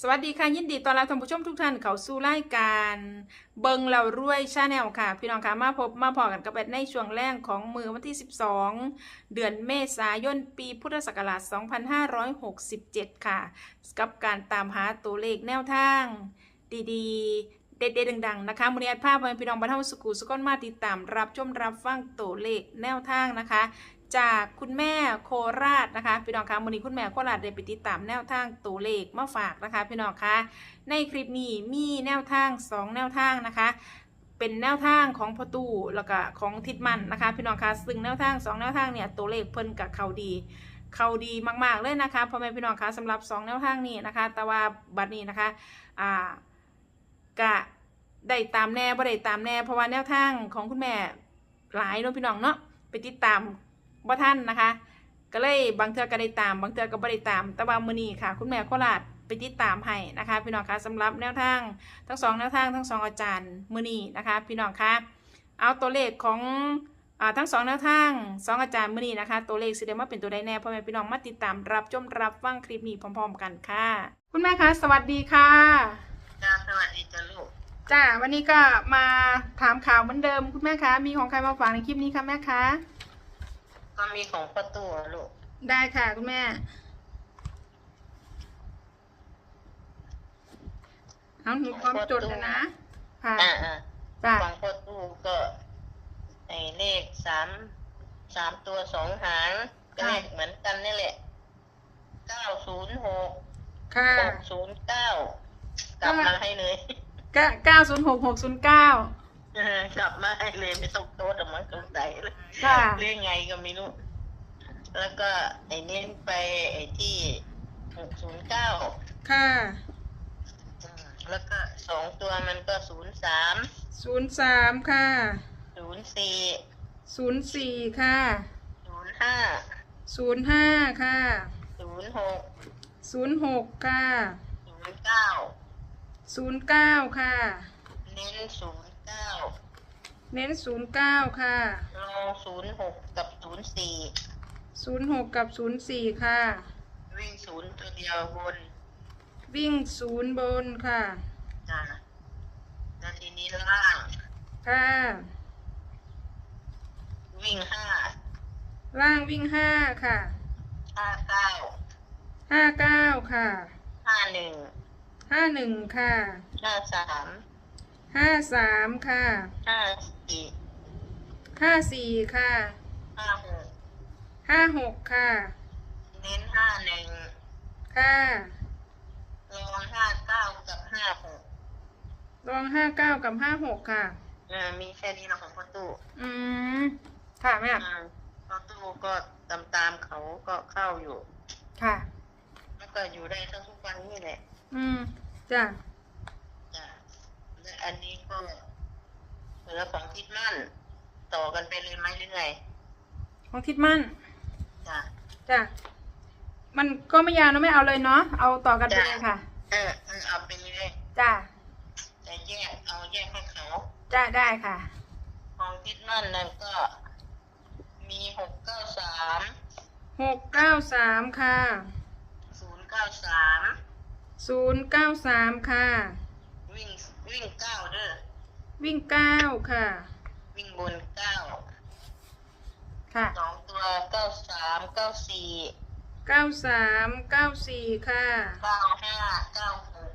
สวัสดีค่ะยินดีต้อนรับท่านผู้ชมทุกท่านเข้าสู่รายการเบิงเรารวยชาแนลค่ะ พี่น้องค่ะมาพบมาพอกันกับแบดในช่วงแรกของมือวันที่ 12 เดือนเมษายนปีพุทธศักราช 2567 ค่ะ กับการตามหาตัวเลขแนวทาง ดีๆ เด็ดๆดังๆ นะคะมือนี้อัดภาพไว้พี่น้องบรรเทาสุขุสุก้นมาติดตามรับชมรับฟังตัวเลขแนวทางนะคะ จากคุณแม่โคราชนะคะ พี่น้องคะวันนี้คุณแม่โคราชได้ไปติดตามแนวทางตัวเลขมาฝากนะคะ พี่น้องคะในคลิปนี้มีแนวทาง 2 แนวทางนะคะ เป็นแนวทางของพอตูแล้วก็ของทิดมันนะคะ พี่น้องคะซึ่งแนวทาง 2 แนวทางเนี่ยตัวเลขเพิ่นกับเขาดีเขาดีมาก ๆ เลยนะคะพ่อแม่พี่น้องคะสำหรับ 2 แนวทางนี้นะคะ แต่ว่าบัดนี้นะคะอ่ากะได้ตามแน่บ่ได้ตามแน่เพราะว่าแนวทางของคุณแม่หลายเนาะพี่น้องเนาะไปติดตาม บ่ท่านนะคะ ก็เลยบางเทือก็ได้ตาม บางเทือก็บ่ได้ตาม แต่ว่ามื้อนี้ค่ะ คุณแม่โคราชไปติดตามให้นะคะ พี่น้องคะสำหรับแนวทางทั้งสองแนวทางทั้งสองอาจารย์มื้อนี้นะคะ พี่น้องคะเอาตัวเลขของอ่าทั้งสองแนวทางสองอาจารย์มื้อนี้นะคะ ตัวเลขสิได้มาเป็นตัวใดแน่พ่อแม่พี่น้องมาติดตามรับชมรับฟังคลิปนี้พร้อม ๆ กันค่ะ คุณแม่คะสวัสดีค่ะจ้าสวัสดีจ้าลูกจ้าวันนี้ก็มาถามข่าวเหมือนเดิมคุณแม่คะมีของใครมาฝากในคลิปนี้คะแม่คะ ก็มีของประตูอะลูกได้ค่ะคุณแม่ เอาหนูพร้อมจดแล้วนะ ค่ะอ่าอ่าจ้าของประตูก็ไอเลขสามสามตัวสองหางก็เลขเหมือนกันนี่แหละเก้าศูนย์หกค่ะหกศูนย์เก้ากลับมาให้เลยเก้าศูนย์หกหกศูนย์เก้า เออกลับมาให้เลยไม่ต้องโต๊ะแต่มันตรงไหนเลยค่ะ เรื่องไงก็ไม่รู้ แล้วก็ไอ้เน้นไปไอ้ที่หกศูนย์เก้าค่ะแล้วก็สองตัวมันก็ศูนย์สามศูนย์สามค่ะศูนย์สี่ศูนย์สี่ค่ะศูนย์ห้าศูนย์ห้าค่ะศูนย์หกศูนย์หกค่ะศูนย์เก้าศูนย์เก้าค่ะ เน้นศูนย์เก้าเน้นศูนย์เก้าค่ะลองศูนย์หกกับศูนย์สี่ศูนย์หกกับศูนย์สี่ค่ะ วิ่งศูนย์ตัวเดียวบนวิ่งศูนย์บนค่ะ จ้ะแล้วทีนี้ล่าง ค่ะ วิ่งห้าล่างวิ่งห้าค่ะห้าเก้าห้าเก้าค่ะห้าหนึ่งห้าหนึ่งค่ะ ห้าสาม ห้าสามค่ะห้าสี่ห้าสี่ค่ะห้าหกห้าหกค่ะ เน้นห้าหนึ่งค่ะลองห้าเก้ากับห้าหกลองห้าเก้ากับห้าหกค่ะเออมีแค่นี้เราของประตูอืมค่ะแม่อืมประตูก็ตามตามๆเขาก็เข้าอยู่ ค่ะ แล้วก็อยู่ได้ทั้งทุกวันนี่แหละ อืมจ้ะจ้ะ และอันนี้ก็เหลือของทิดมั่น ต่อกันไปเลยไหมหรือไงของทิดมั่นจ้ะจ้ะมันก็ไม่ยาวนะไม่เอาเลยเนาะเอาต่อกันไปเลยค่ะ เออเออเอาไปเลยจ้ะแต่แยกเอาแยกให้เขาจ้ะได้ค่ะ ของทิดมั่นนั่นก็ มีหกเก้าสามหกเก้าสามค่ะศูนย์เก้าสามศูนย์เก้าสามค่ะ วิ่ง วิ่งเก้าเด้อวิ่งเก้าค่ะ วิ่งบนเก้าค่ะสองตัวเก้าสามเก้าสี่เก้าสามเก้าสี่ค่ะเก้าห้าเก้าหก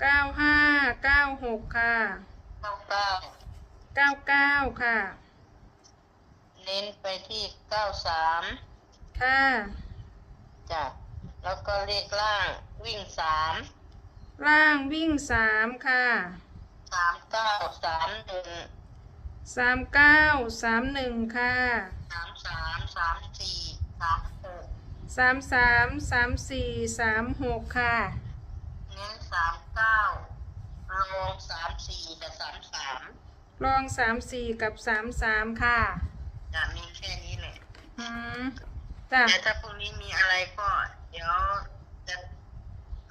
เก้าห้าเก้าหกค่ะเก้าเก้าเก้าเก้าค่ะ เน้นไปที่เก้าสามค่ะจ้ะแล้วก็เลขล่างวิ่งสามล่างวิ่งสามค่ะ สามเก้าสามหนึ่งสามเก้าสามหนึ่งค่ะสามสามสามสี่สามหกสามสามสามสี่สามหกค่ะเน้นสามเก้าลงสามสี่กับสามสามลองสามสี่กับสามสามค่ะจะมีแค่นี้แหละอืมจ้ะแต่ถ้าพรุ่งนี้มีอะไรก็ เดี๋ยวจะ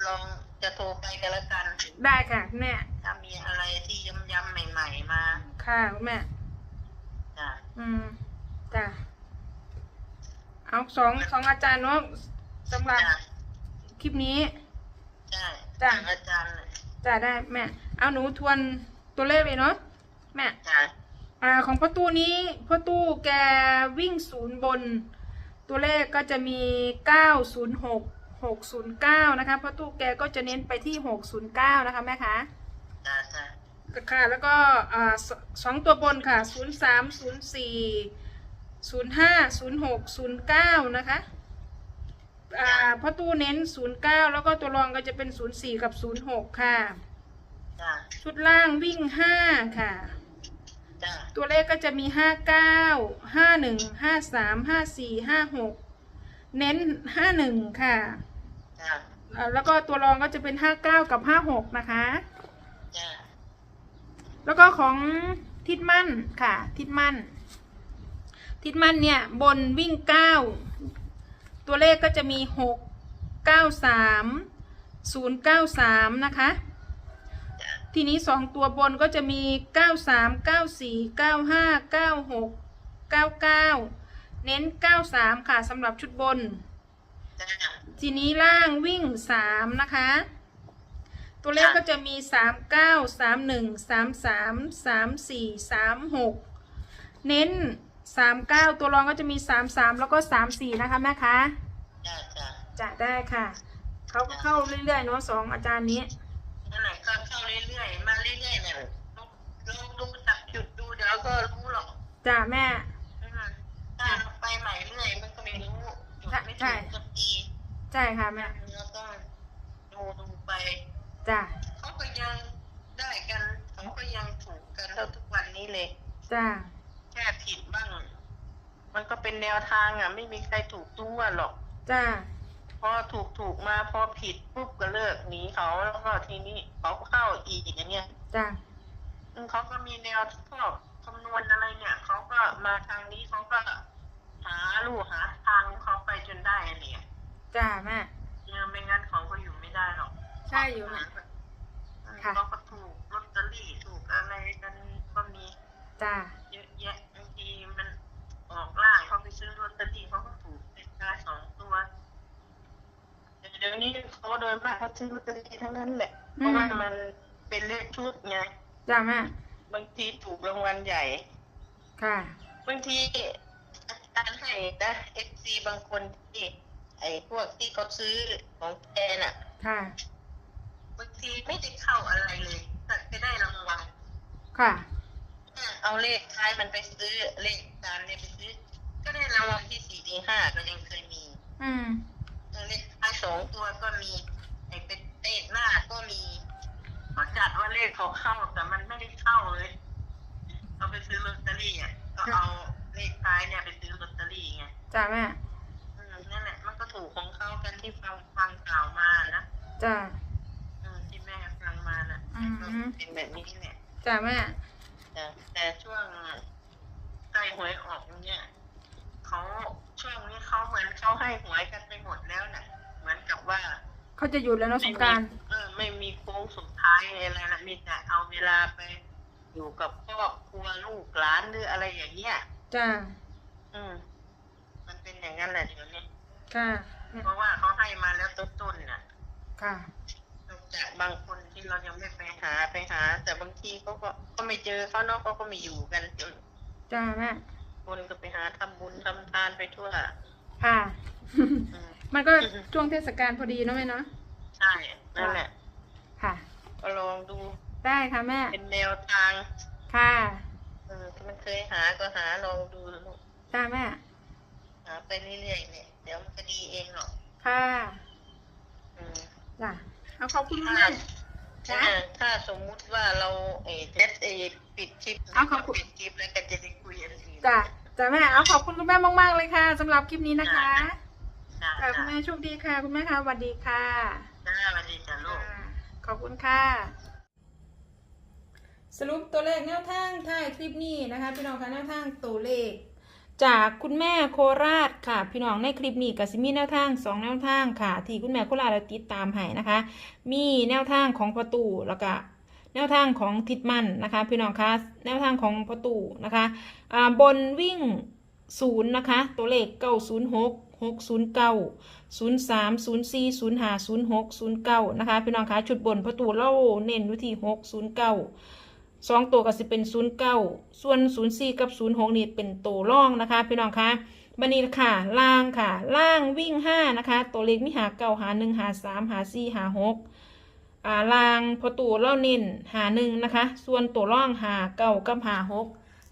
ลอง จะโทรไปกันแล้วกันได้ค่ะคุณแม่ถ้ามีอะไรที่ย้ำๆใหม่ ๆ มาค่ะคุณแม่จ้ะอืมจ้ะเอาสองสองอาจารย์เนาะสำหรับจ้ะคลิปนี้ใช่จ้ะทางอาจารย์น่ะจ้ะได้แม่ เอาหนูทวนตัวเลขเลยเนาะแม่จ้ะอ่าของพ่อตู้นี้พ่อตู้แกวิ่งศูนย์บน ตัวเลขก็จะมี906 609 นะคะพ่อตู้แกก็จะเน้นไปที่ 609 นะคะแม่คะจ้ะจ้ะค่ะแล้วก็อ่าสสองตัวบนค่ะ 03 04 05 06 09 นะคะอ่าพ่อตู้เน้น 09 แล้วก็ตัวรองก็จะเป็น 04 กับ 06 ค่ะ จ้ะชุดล่างวิ่ง 5 ค่ะ จ้ะตัวเลขก็จะมีห้าเก้าห้าหนึ่งห้าสามห้าสี่ห้าหกเน้นห้าหนึ่งค่ะ จ้ะเอ่อแล้วก็ตัวรองก็จะเป็นห้าเก้ากับห้าหกนะคะ จ้ะแล้วก็ของทิดมั่นค่ะ ทิดมั่น ทิดมั่นเนี่ยบนวิ่งเก้าตัวเลขก็จะมีหกเก้าสามศูนย์เก้าสามนะคะจ้ะทีนี้สองตัวบนก็จะมีเก้าสามเก้าสี่เก้าห้าเก้าหกเก้าเก้าเน้นเก้าสามค่ะสำหรับชุดบน จ้ะ ทีนี้ล่างวิ่งสามนะคะ ตัวเลขค่ะก็จะมีสามเก้าสามหนึ่งสามสามสามสี่สามหกเน้นสามเก้าตัวรองก็จะมีสามสามแล้วก็สามสี่นะคะแม่คะจ้ะจ้ะจะได้ค่ะ เขาก็เข้าเรื่อยๆเนาะสองอาจารย์นี้นั่นแหละก็เข้าเรื่อยๆมาเรื่อยๆเนี่ยลองดูจับจุดดูเดี๋ยวก็รู้หรอกจ้ะแม่อืมถ้าเราไปใหม่เรื่อยมันก็ไม่รู้จุดไม่ใช่ถูกสักที ใช่ค่ะแม่เราต้องดูดูไปจ้ะเขาก็ยังได้กันเขาก็ยังถูกกันเท่าทุกวันนี้เลยจ้ะแค่ผิดบ้าง มันก็เป็นแนวทางอะ ไม่มีใครถูกทุกวันหรอกจ้ะพอถูกถูกมาพอผิดปุ๊บก็เลิกหนีเขาแล้วก็ทีนี้เขาก็เข้าอีกอย่างเงี้ยจ้ะอืมเขาก็มีแนวชอบคำนวณอะไรเนี่ยเขาก็มาทางนี้เขาก็หาลู่หาทางของเขาไปจนได้อันเนี่ย จ้ะแม่ยังไม่งั้นเขาก็อยู่ไม่ได้หรอกใช่อยู่นะอืมค่ะเขาก็ถูกลอตเตอรี่ถูกอะไรกันก็มีจ้ะเยอะแยะบางทีมันออกล่างเขาไปซื้อลอตเตอรี่เขาก็ถูกเป็นการสองตัวแต่เดี๋ยวนี้เขาโดยมากเขาซื้อลอตเตอรี่ทั้งนั้นแหละเพราะว่ามันเป็นเลขชุดไงจ้ะแม่บางทีถูกรางวัลใหญ่ ค่ะ บางทีอาจารย์ให้นะเอฟซีบางคนที่ ไอ้พวกที่เขาซื้อของแทนอะค่ะ บางทีไม่ได้เข้าอะไรเลยแต่ไปได้รางวัลค่ะอะ เอาเลขท้ายมันไปซื้อเลขตามเนี่ยไปซื้อ ก็ได้รางวัลที่สี่ที่ห้าก็ยังเคยมีอืม เลขท้ายสองตัวก็มีไอ้เป็นเลขหน้าก็มีเขาจัดว่าเลขเขาเข้าแต่มันไม่ได้เข้าเลยเอาไปซื้อลอตเตอรี่อะก็เอาเลขท้ายเนี่ยไปซื้อลอตเตอรี่ไงจ้ะแม่ ถูกของเขากันที่ฟังฟังกล่าวมานะจ้ะอืมที่แม่ฟังมานะอืมก็เป็นแบบนี้แหละจ้ะแม่ แต่แต่ช่วงใกล้หวยออกเนี่ยเขาช่วงนี้เขาเหมือนเขาให้หวยกันไปหมดแล้วน่ะ เหมือนกับว่า เขาจะหยุดแล้วเนาะสไม่งมีกรารเออไม่มีโค้งสุดท้ายอะไรนะมีแต่เอาเวลาไป อยู่กับครอบครัวลูกหลานหรืออะไรอย่างเงี้ยจ้ะอืมมันเป็นอย่างนั้นแหละเดี๋ยวนี้ ค่ะ เพราะว่าเขาให้มาแล้วต้นๆน่ะค่ะนอกจากบางคนที่เรายังไม่ไปหาไปหา แต่บางทีเขาก็ก็ไม่เจอเขาเนาะเขาก็ไม่อยู่กันจนจ้ะแม่คนก็ไปหาทำบุญทำทานไปทั่วค่ะอืมมันก็ช่วงเทศกาลพอดีเนาะแม่เนาะใช่นั่นแหละค่ะ ก็ลองดูได้ค่ะแม่ เป็นแนวทาง ค่ะ เออที่มันเคยหาก็หาลองดูลูกจ้ะแม่ หาไปเรื่อยๆเนี่ยเดี๋ยวมันก็ดีเองหรอกค่ะอืมจ้ะเอาขอบคุณถ้าแม่ถ้าจ้ะ ถ้าสมมุติว่าเราเอเทสเอปิดคลิปเอาขอบคุณ ปิดคลิปแล้วก็จะได้คุยกันอื่นจ้ะจ้ะแม่เอาขอบคุณคุณแม่มากๆเลยค่ะสำหรับคลิปนี้นะคะจ้าจ้ะคุณแม่โชคดีค่ะ คุณแม่ค่ะสวัสดีค่ะจ้าสวัสดีจ้าลูกค่ะขอบคุณค่ะ สรุปตัวเลขแนวทางท้ายคลิปนี้นะคะ พี่น้องคะแนวทางตัวเลข จากคุณแม่โคราชค่ะ พี่น้องในคลิปนี้ก็สิมีแนวทางสองแนวทางค่ะ ที่คุณแม่โคราชติดตามให้นะคะ มีแนวทางของประตูแล้วก็แนวทางของทิดมันนะคะ พี่น้องคะแนวทางของประตูนะคะอ่าบนวิ่งศูนย์นะคะ ตัวเลขเก้าศูนย์หกหกศูนย์เก้าศูนย์สามศูนย์สี่ศูนย์ห้าศูนย์หกศูนย์เก้านะคะ พี่น้องคะชุดบนประตูเล่าเน้นอยู่ที่หกศูนย์เก้า สองตัวก็สิเป็นศูนย์เก้าส่วนศูนย์สี่กับศูนย์หกนี่เป็นตัวร่องนะคะ พี่น้องคะบันนี้ค่ะล่างค่ะ ล่างวิ่งห้านะคะ ตัวเลขมีหาเก้าหาหนึ่งหาสามหาสี่หาหกอ่าลางพอตัวเล่าเน้นหาหนึ่งนะคะ ส่วนตัวร่องหาเก่ากับหาหก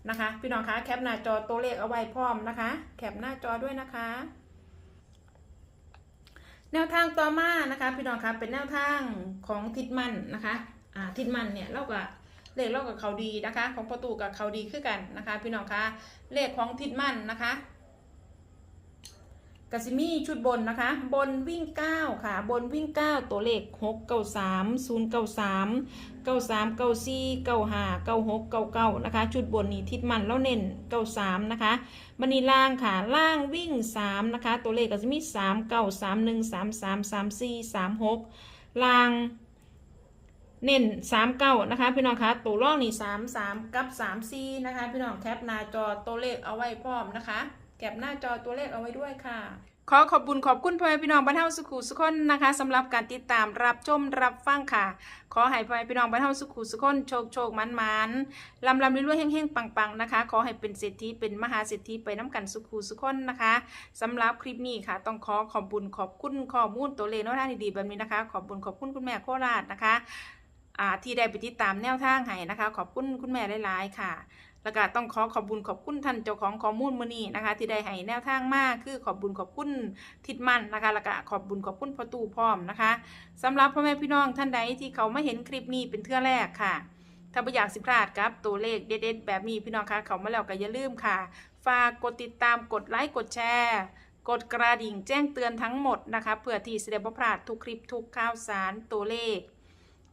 นะคะ พี่น้องคะแคปหน้าจอตัวเลขเอาไว้พร้อมนะคะ แคปหน้าจอด้วยนะคะ แนวทางต่อมานะคะ พี่น้องคะเป็นแนวทางของทิดมันนะคะอ่าทิดมันเนี่ยเราก็ เลขเรากับเขาดีนะคะ ของประตูกับเขาดีขึ้นกันนะคะ พี่น้องคะเลขของทิดมันนะคะกสิมี่ชุดบนนะคะ บนวิ่ง 9 ค่ะ บนวิ่ง 9 ตัวเลข 6 9 3 0 9 3 9 3 9 4 9 5 9 6 9 9 นะคะ ชุดบนนี้ทิศมันแล้วเน้น 93 นะคะบันนี้ล่างค่ะ ล่างวิ่ง 3 นะคะ ตัวเลขก็จะมี3 9 3 1 3 3 3 4 3 6 ล่าง เน้น3 9นะคะ พี่น้องคะตัวร่องนี่3 3กับ3 4นะคะ พี่น้องแคปหน้าจอตัวเลขเอาไว้พร้อมนะคะแคปหน้าจอตัวเลขเอาไว้ด้วยค่ะ ขอขอบคุณขอบคุณพ่อแม่พี่น้องบ้านเฮาสุขุสุขคนนะคะสำหรับการติดตามรับชมรับฟังค่ะ ขอให้พ่อแม่พี่น้องบ้านเฮาสุขุสุขคนโชคโชคมันมันลำลำรวยๆเฮงๆปังๆนะคะ ขอให้เป็นเศรษฐีเป็นมหาเศรษฐีไปน้ำกันสุขุสุขคนนะคะสำหรับคลิปนี้ค่ะ ต้องขอขอบคุณขอบคุณข้อมูลตัวเลขแนวทาดีๆแบบนี้นะคะ ขอบคุณขอบคุณคุณแม่โคราชนะคะ ที่ได้ไปติดตามแนวทางให้นะคะ ขอบคุณคุณแม่หลายๆค่ะ แล้วก็ต้องขอขอบคุญขอบคุณท่านเจ้าของข้อมูลมือนี้นะคะ ที่ได้ให้แนวทางมากคือขอบบุญขอบคุณทิดมันนะคะ แล้วก็ขอบบุญขอบคุณพ่อตู่พร้อมนะคะสำหรับพ่อแม่พี่น้องท่านใดที่เขาไม่เห็นคลิปนี้เป็นเทื่อแรกค่ะถ้าไม่อยากสิพลาดครับตัวเลขเด็ดๆแบบนี้พี่น้องคะเขามาแล้วก็อย่าลืมค่ะ ฝากกดติดตามกดไลค์กดแชร์กดกระดิ่งแจ้งเตือนทั้งหมดนะคะเพื่อที่จะได้บ่พลาดทุกคลิปทุกข่าวสารตัวเลข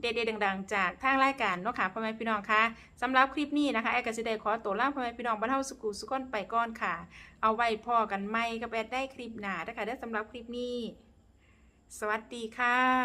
เด็ดๆดังๆ จากทางรายการเนาะค่ะพ่อแม่พี่น้องคะสำหรับคลิปนี้นะคะแอร์กสิเดขอตัวลาพ่อแม่พี่น้องบ้านเฮาสุกุสุกอนไปก่อนค่ะ เอาไว้พอกันไหมกับแอดได้คลิปหนานะคะได้สำหรับคลิปนี้ สวัสดีค่ะ